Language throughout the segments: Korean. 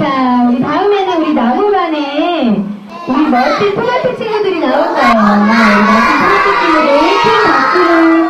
자, 우리 다음에는 우리 나무반에 우리 멋진 토마토 친구들이 거예요. 우리 멋진 토마토 친구들 큰 박수로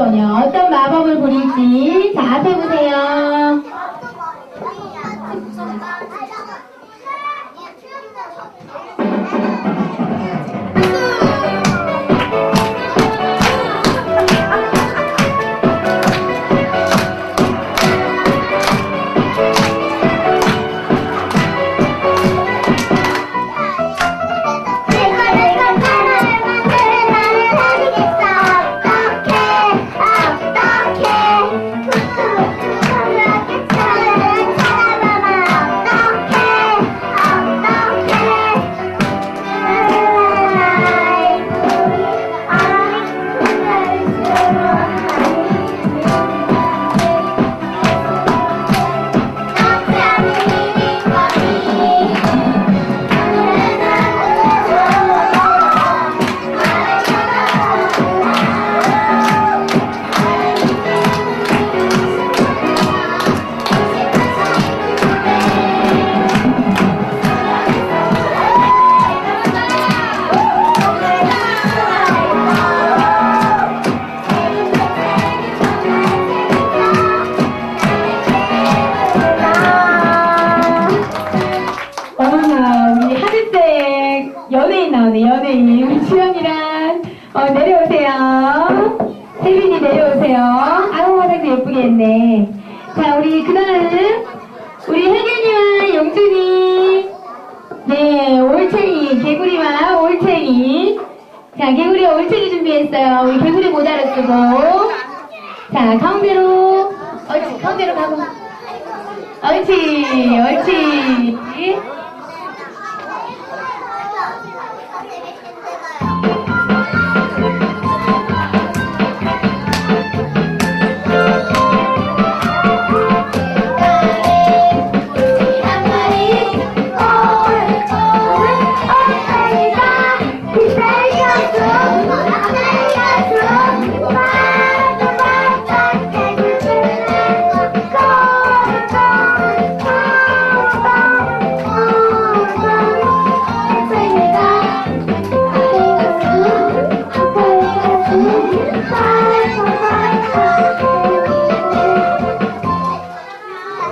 소녀. 어떤 마법을 부릴지 자 앞에 보세요. 주연이랑 어, 내려오세요. 세빈이 내려오세요. 아우 화장도 예쁘게 했네. 자 우리 그 다음 우리 혜균이와 영준이 네 올챙이 개구리와 올챙이 자 개구리와 올챙이 준비했어요. 우리 개구리 모자를 쓰고 자 가운데로 옳지 가운데로 가고 옳지 옳지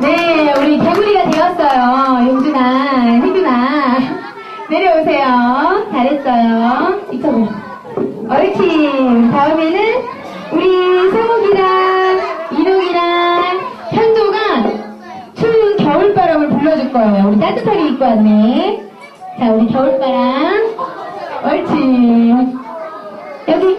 네, 우리 개구리가 되었어요. 용준아, 혜준아. 내려오세요. 잘했어요. 이쪽으로. 옳지. 다음에는 우리 세목이랑 인옥이랑 현도가 추운 겨울바람을 불러줄 거예요. 우리 따뜻하게 입고 왔네. 자, 우리 겨울바람. 옳지. 여기.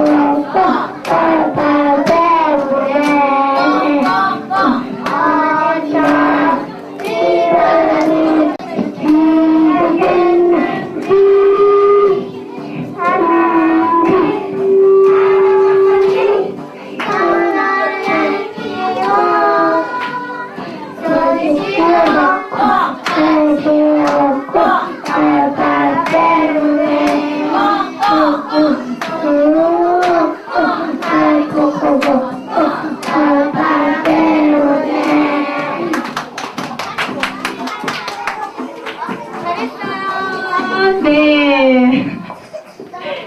네.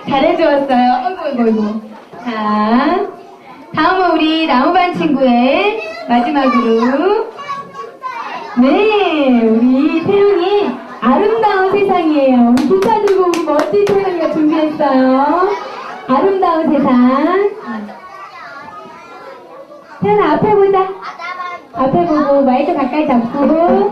잘해주었어요. 어이구, 어이구, 어이구. 자, 다음은 우리 나무반 친구의 마지막으로. 네, 우리 태영이 아름다운 세상이에요. 기타 들고 우리 멋진 태영이가 준비했어요. 아름다운 세상. 태연아, 앞에 보자. 아, 앞에 보고 마이크 가까이 잡고.